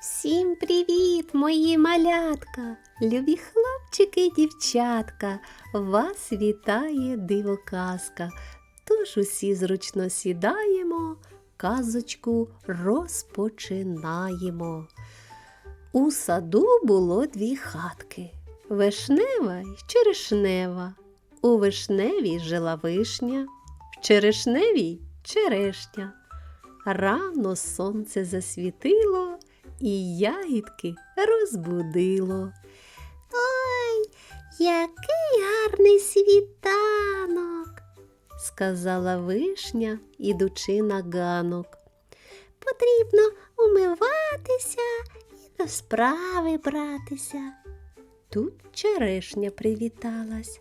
Всім привіт, мої малятка, любі хлопчики і дівчатка, вас вітає дивоказка. Тож усі зручно сідаємо, казочку розпочинаємо. У саду було дві хатки вишнева й черешнева. У вишневій жила вишня, в черешневій черешня. Рано сонце засвітило і ягідки розбудило. Ой, який гарний світанок, сказала вишня, ідучи на ганок. Потрібно умиватися і до справи братися. Тут черешня привіталась.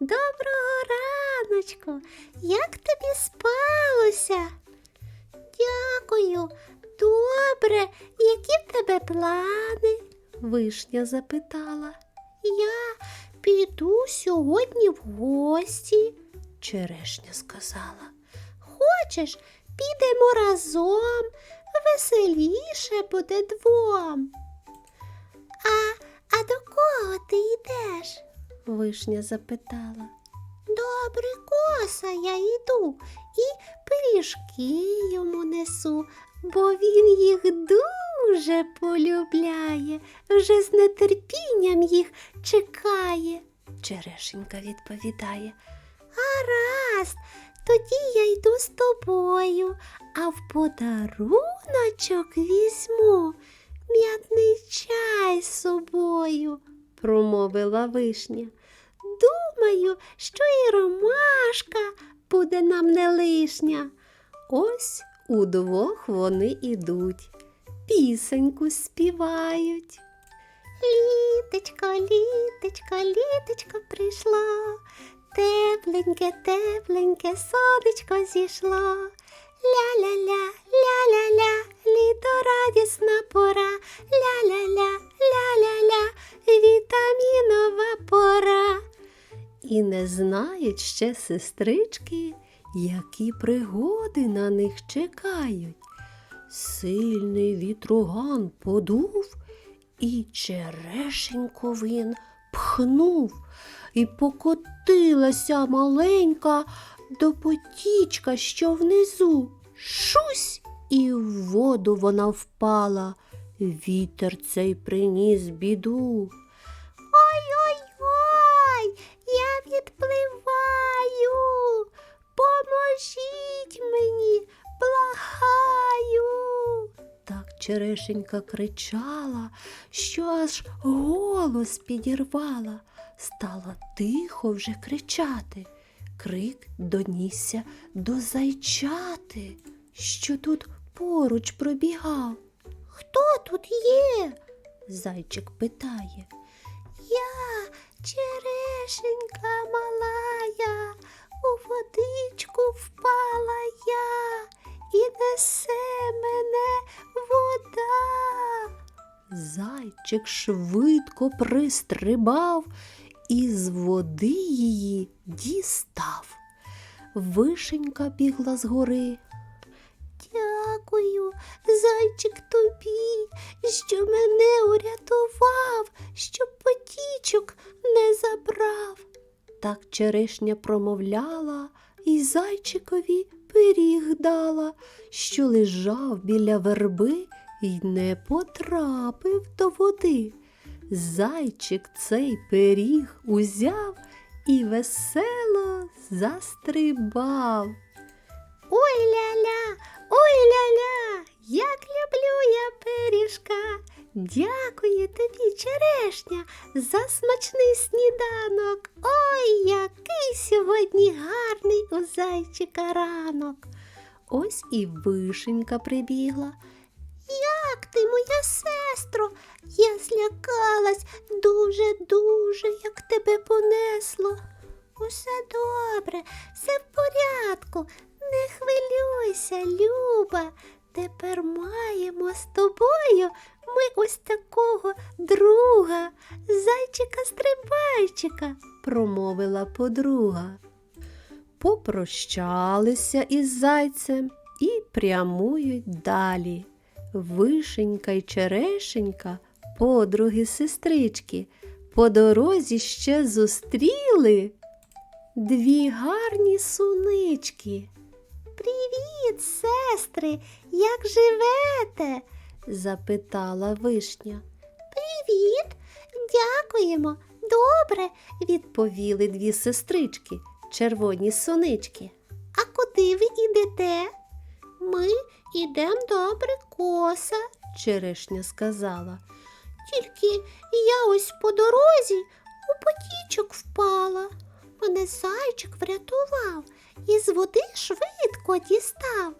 Доброго раночку, як тобі спалося? Дякую, добре, тебе плани? Вишня запитала. Я піду сьогодні в гості, черешня сказала. Хочеш, підемо разом, веселіше буде двом. А, а до кого ти йдеш? Вишня запитала. До абрикоса я йду і пиріжки йому несу, бо він їх дуже полюбляє, вже з нетерпінням їх чекає. Черешенька відповідає. Гаразд, тоді я йду з тобою, а в подаруночок візьму м'ятний чай з собою, промовила вишня. Думаю, що і ромашка буде нам не лишня. Ось удвох вони ідуть, пісеньку співають. Літечко, літечко, літечко прийшло, тепленьке, тепленьке сонечко зійшло. Ля-ля-ля, ля-ля-ля, літо радісна пора, ля-ля-ля, ля-ля-ля, вітамінова пора. І не знають ще сестрички, які пригоди на них чекають. Сильний вітруган подув, і черешеньку він пхнув, і покотилася маленька до потічка, що внизу. Шусь, і в воду вона впала. Вітер цей приніс біду. Ой-ой-ой, черешенька кричала, що аж голос підірвала. Стала тихо вже кричати. Крик донісся до зайчати, що тут поруч пробігав. Хто тут є? Зайчик питає. Я черешенька малая, у водичку впала я, і несе мене вода. Зайчик швидко пристрибав і з води її дістав. Вишенька бігла з гори. Дякую, зайчик тобі, що мене урятував, щоб потічок не забрав. Так черешня промовляла і зайчикові пиріг дала, що лежав біля верби і не потрапив до води. Зайчик цей пиріг узяв і весело застрибав. Ой ля-ля, ой ля-ля, як люблю я пиріжка. Дякую тобі, черешня, за смачний сніданок. Ой, який сьогодні гарний у зайчика ранок. Ось і вишенька прибігла. Як ти, моя сестро? Я злякалась дуже-дуже, як тебе понесло. Усе добре, все в порядку. Не хвилюйся, Люба. Тепер маємо з тобою ми ось такого друга, зайчика-стрибайчика, промовила подруга. Попрощалися із зайцем і прямують далі. Вишенька й черешенька, подруги сестрички, по дорозі ще зустріли дві гарні сунички. Привіт, сестри, як живете? запитала вишня. Привіт, дякуємо. Добре, відповіли дві сестрички, червоні сонички. А куди ви ідете? Ми ідемо до абрикоса, черешня сказала. Тільки я ось по дорозі у потічок впала. Мене зайчик врятував і з води швидко дістав.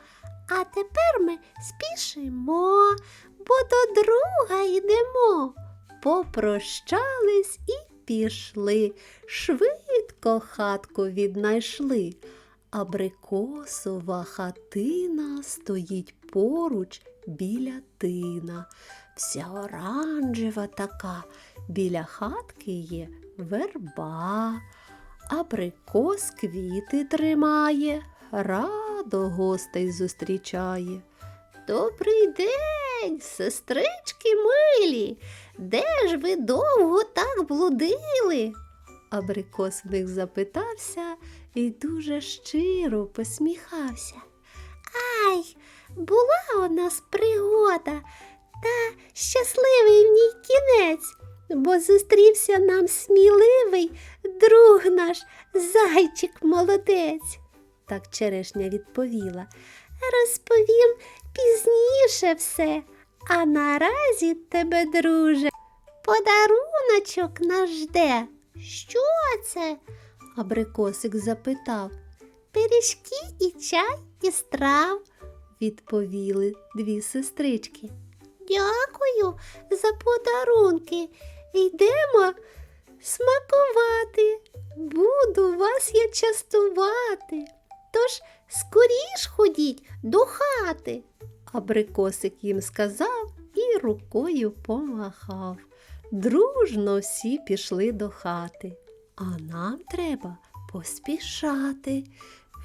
А тепер ми спішимо, бо до друга йдемо. Попрощались і пішли, швидко хатку віднайшли. Абрикосова хатина стоїть поруч біля тина. Вся оранжева така, біля хатки є верба. Абрикос квіти тримає, радо гостей зустрічає. Добрий день, сестрички милі. Де ж ви довго так блудили? Абрикос в них запитався і дуже щиро посміхався. Ай, була у нас пригода, та щасливий в ній кінець, бо зустрівся нам сміливий друг наш зайчик молодець. Так черешня відповіла. Розповім пізніше все, а наразі тебе, друже, подаруночок нас жде. Що це? Абрикосик запитав. Пиріжки і чай і страв, відповіли дві сестрички. Дякую за подарунки. Йдемо смакувати. Буду вас я частувати. Тож скоріш ходіть до хати. Абрикосик їм сказав і рукою помахав. Дружно всі пішли до хати, а нам треба поспішати,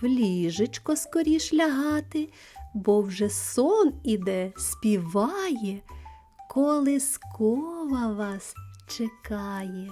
в ліжечко скоріш лягати, бо вже сон іде, співає, колискова вас чекає.